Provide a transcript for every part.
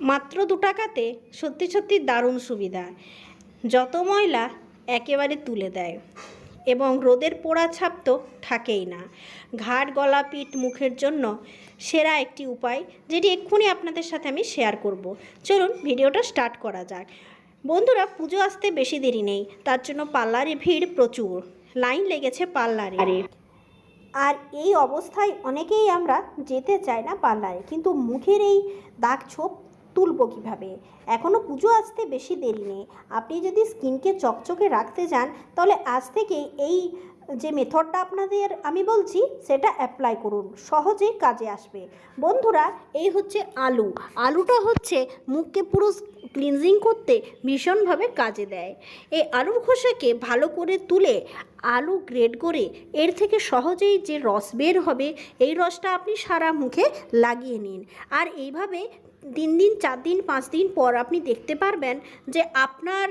মাত্র দু টাকাতে সত্যি সত্যি দারুণ সুবিধা। যত ময়লা একেবারে তুলে দেয় এবং রোদের পোড়া ছাপ তো থাকেই না। ঘাট গলা পিঠ মুখের জন্য সেরা একটি উপায় যেটি এক্ষুনি আপনাদের সাথে আমি শেয়ার করব। চলুন ভিডিওটা স্টার্ট করা যাক। বন্ধুরা পুজো আসতে বেশি দেরি নেই তার জন্য পার্লারে ভিড় প্রচুর। লাইন লেগেছে পার্লারে। আর এই অবস্থায় অনেকেই আমরা যেতে চাই না পার্লারে কিন্তু মুখের এই দাগ ছোপ তুলবো কীভাবে? এখনও পুজো আসতে বেশি দেরি নেই। আপনি যদি স্কিনকে চকচকে রাখতে চান, তাহলে আজ থেকেই এই যে মেথডটা আপনাদের আমি বলছি, সেটা অ্যাপ্লাই করুন। সহজেই কাজে আসবে। বন্ধুরা, এই হচ্ছে আলু। আলুটা হচ্ছে মুখকে পুরো ক্লিনজিং করতে ভীষণভাবে কাজে দেয়। এই আলুর খোসাকে ভালো করে তুলে আলু গ্রেড করে এর থেকে সহজেই যে রস বের হবে, এই রসটা আপনি সারা মুখে লাগিয়ে নিন। আর এইভাবে তিন দিন, চার দিন, পাঁচ দিন পর আপনি দেখতে পারবেন যে আপনার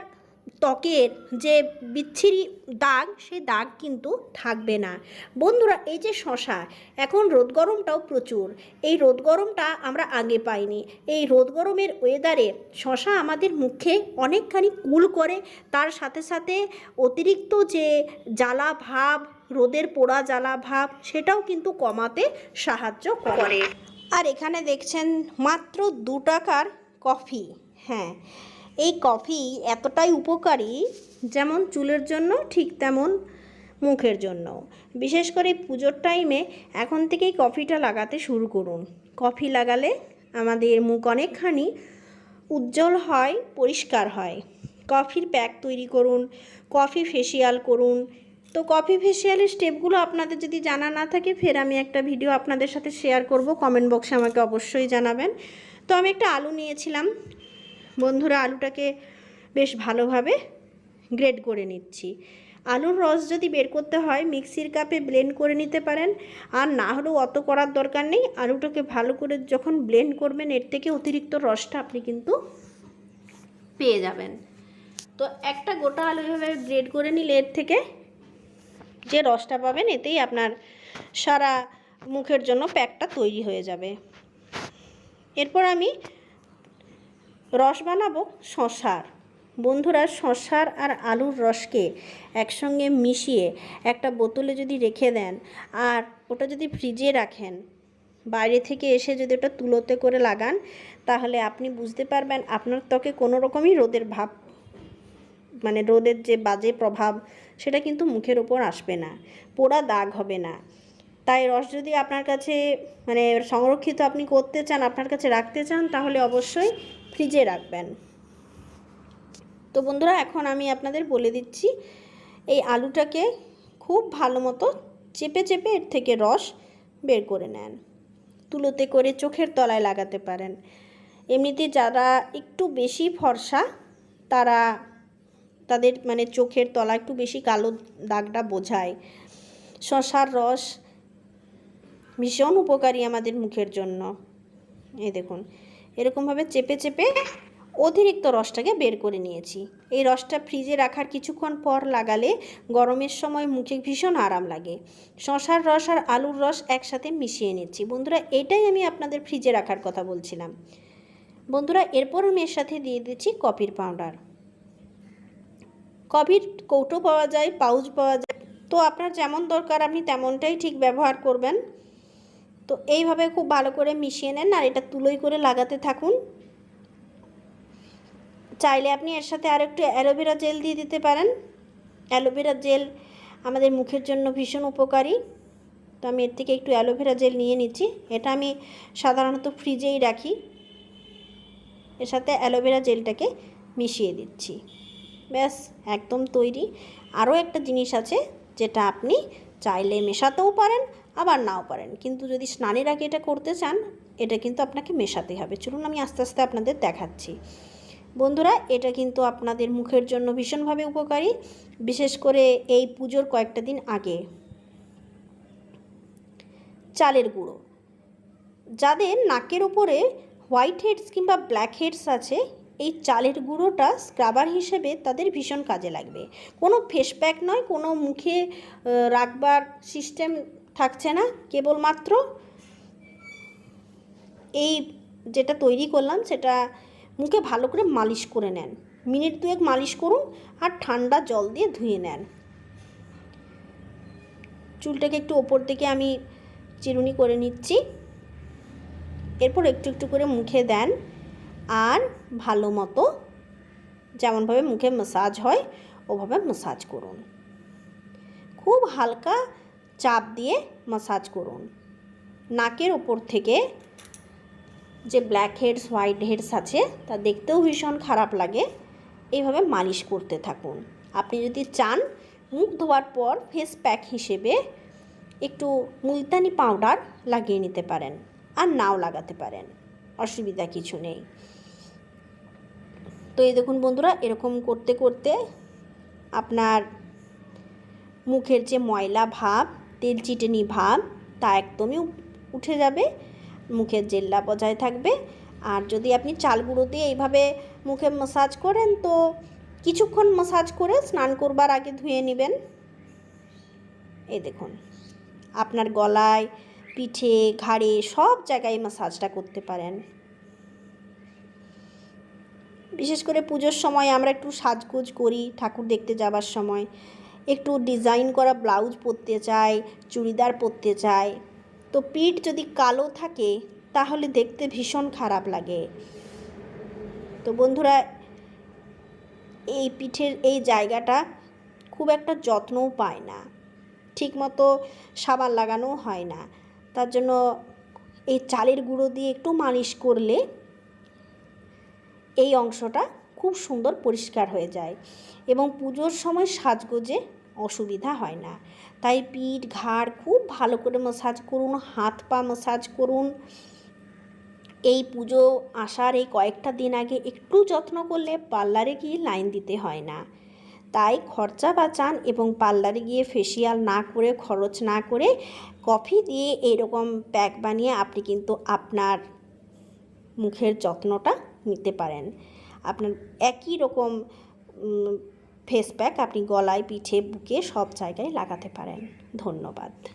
ত্বকের যে বিচ্ছিরি দাগ সেই দাগ কিন্তু থাকবে না। বন্ধুরা, এই যে শশা, এখন রোদ গরমটাও প্রচুর। এই রোদ গরমটা আমরা আগে পাইনি। এই রোদ গরমের ওয়েদারে শশা আমাদের মুখে অনেকখানি কুল করে। তার সাথে সাথে অতিরিক্ত যে জ্বালা ভাব, রোদের পোড়া জ্বালা ভাব, সেটাও কিন্তু কমাতে সাহায্য করে। আর এখানে দেখছেন মাত্র দু টাকার কফি। হ্যাঁ এই কফি এতটাই উপকারী যেমন চুলের জন্য ঠিক তেমন মুখের জন্য। বিশেষ করে পুজোর টাইমে এখন থেকেই কফিটা লাগাতে শুরু করুন। কফি লাগালে আমাদের মুখ অনেকখানি উজ্জ্বল হয়, পরিষ্কার হয়। কফির প্যাক তৈরি করুন, কফি ফেসিয়াল করুন। তো কফি ফেসিয়ালের স্টেপগুলো আপনাদের যদি জানা না থাকে, ফের আমি একটা ভিডিও আপনাদের সাথে শেয়ার করব। কমেন্ট বক্সে আমাকে অবশ্যই জানাবেন। তো আমি একটা আলু নিয়েছিলাম। বন্ধুরা, আলুটাকে বেশ ভালোভাবে গ্রেড করে নিচ্ছি। আলুর রস যদি বের করতে হয়, মিক্সির কাপে ব্লেন্ড করে নিতে পারেন। আর না হলেও অত করার দরকার নেই। আলুটাকে ভালো করে যখন ব্লেন্ড করবেন, এর থেকে অতিরিক্ত রসটা আপনি কিন্তু পেয়ে যাবেন। তো একটা গোটা আলু এভাবে গ্রেড করে নিলে এর থেকে যে রসটা পাবেন, এতেই আপনার সারা মুখের জন্য প্যাকটা তৈরি হয়ে যাবে। এরপর আমি রস বানাবো শশার। বন্ধুরা, শশার আর আলুর রসকে একসঙ্গে মিশিয়ে একটা বোতলে যদি রেখে দেন আর ওটা যদি ফ্রিজে রাখেন, বাইরে থেকে এসে যদি ওটা তুলোতে করে লাগান, তাহলে আপনি বুঝতে পারবেন আপনার ত্বকে কোনো রকমই রোদের ভাব মানে রোদের যে বাজে প্রভাব, সেটা কিন্তু মুখের ওপর আসবে না, পোড়া দাগ হবে না। তাই রস যদি আপনার কাছে মানে সংরক্ষিত আপনি করতে চান, আপনার কাছে রাখতে চান, তাহলে অবশ্যই ফ্রিজে রাখবেন। তো বন্ধুরা, এখন আমি আপনাদের বলে দিচ্ছি, এই আলুটাকে খুব ভালো মতো চেপে চেপে এর থেকে রস বের করে নেন। তুলোতে করে চোখের তলায় লাগাতে পারেন। এমনিতে যারা একটু বেশি ফর্সা, তারা তাদের মানে চোখের তলা একটু বেশি কালো দাগটা বোঝায়। শশার রস ভীষণ উপকারী আমাদের মুখের জন্য। এই দেখুন এরকমভাবে চেপে চেপে অতিরিক্ত রসটাকে বের করে নিয়েছি। এই রসটা ফ্রিজে রাখার কিছুক্ষণ পর লাগালে গরমের সময় মুখে ভীষণ আরাম লাগে। শশার রস আর আলুর রস একসাথে মিশিয়ে নিচ্ছি। বন্ধুরা, এটাই আমি আপনাদের ফ্রিজে রাখার কথা বলছিলাম। বন্ধুরা, এরপর আমি এর সাথে দিয়ে দিচ্ছি কফির পাউডার। কফির কৌটো পাওয়া যায়, পাউচ পাওয়া যায়। তো আপনার যেমন দরকার, আপনি তেমনটাই ঠিক ব্যবহার করবেন। তো এইভাবে খুব ভালো করে মিশিয়ে নেন আর এটা তুলোই করে লাগাতে থাকুন। চাইলে আপনি এর সাথে আর একটু অ্যালোভেরা জেল দিয়ে দিতে পারেন। অ্যালোভেরা জেল আমাদের মুখের জন্য ভীষণ উপকারী। তো আমি এর থেকে একটু অ্যালোভেরা জেল নিয়ে নিচ্ছি। এটা আমি সাধারণত ফ্রিজেই রাখি। এর সাথে অ্যালোভেরা জেলটাকে মিশিয়ে দিচ্ছি। ব্যাস, একদম তৈরি। আরও একটা জিনিস আছে যেটা আপনি চাইলে মেশাতেও পারেন আবার নাও পারেন। কিন্তু যদি স্নানের আগে এটা করতে চান, এটা কিন্তু আপনাকে মেশাতে হবে। চলুন আমি আস্তে আস্তে আপনাদের দেখাচ্ছি। বন্ধুরা, এটা কিন্তু আপনাদের মুখের জন্য ভীষণভাবে উপকারী। বিশেষ করে এই পুজোর কয়েকটা দিন আগে। চালের গুঁড়ো। যাদের নাকের ওপরে হোয়াইট হেডস কিংবা ব্ল্যাক হেডস আছে, এই চালের গুঁড়োটা স্ক্রাবার হিসেবে তাদের ভীষণ কাজে লাগবে। কোনো ফেস প্যাক নয়, কোনো মুখে রাখবার সিস্টেম থাকছে না, কেবলমাত্র এই যেটা তৈরি করলাম সেটা মুখে ভালো করে মালিশ করে নেন। মিনিট দুয়েক মালিশ করুন আর ঠান্ডা জল দিয়ে ধুয়ে নেন। চুলটাকে একটু ওপর থেকে আমি চিরুনি করে নিচ্ছি। এরপর একটু একটু করে মুখে দেন আর ভালো মতো যেমনভাবে মুখে ম্যাসাজ হয়, ওভাবে ম্যাসাজ করুন। খুব হালকা চাপ দিয়ে ম্যাসাজ করুন। নাকের ওপর থেকে যে ব্ল্যাক হেডস হোয়াইট হেডস আছে, তা দেখতেও ভীষণ খারাপ লাগে। এইভাবে মালিশ করতে থাকুন। আপনি যদি চান, মুখ ধোয়ার পর ফেস প্যাক হিসেবে একটু মুলতানি পাউডার লাগিয়ে নিতে পারেন আর নাও লাগাতে পারেন। অসুবিধা কিছু নেই। তো এই দেখুন বন্ধুরা, এরকম করতে করতে আপনার মুখের যে ময়লা ভাব তেল চিটেনি ভাব, তা একদমই উঠে যাবে, মুখের জেল্লা বজায় থাকবে। আর যদি আপনি চাল গুঁড়ো দিয়ে এইভাবে মুখে মাসাজ করেন, তো কিছুক্ষণ মাসাজ করে স্নান করবার আগে ধুয়ে নেবেন। এই দেখুন, আপনার গলায়, পিঠে, ঘাড়ে সব জায়গায় মাসাজটা করতে পারেন। বিশেষ করে পুজোর সময় আমরা একটু সাজগোজ করি ঠাকুর দেখতে যাবার সময়। একটু ডিজাইন করা ব্লাউজ পরতে চাই চুড়িদার পরতে চাই তো পিঠ যদি কালো থাকে, তাহলে দেখতে ভীষণ খারাপ লাগে। তো বন্ধুরা, এই পিঠের এই জায়গাটা খুব একটা যত্নও পায় না। ঠিকমতো সাবান লাগানোও হয় না। তার জন্য এই চালের গুঁড়ো দিয়ে একটু মালিশ করলে এই অংশটা খুব সুন্দর পরিষ্কার হয়ে যায় এবং পুজোর সময় সাজগোজে অসুবিধা হয় না। তাই পিঠ, ঘাড় খুব ভালো করে মাসাজ করুন, হাত পা মাসাজ করুন। এই পুজো আসার এই কয়েকটা দিন আগে একটু যত্ন করলে পার্লারে গিয়ে লাইন দিতে হয় না। তাই খরচা বাঁচান এবং পার্লারে গিয়ে ফেসিয়াল না করে, খরচ না করে কফি দিয়ে এরকম প্যাক বানিয়ে আপনি কিন্তু আপনার মুখের যত্নটা নিতে পারেন। আপনার একই রকম ফেস প্যাক আপনি গলায় পিঠে বুকে সব জায়গায় লাগাতে পারেন। ধন্যবাদ।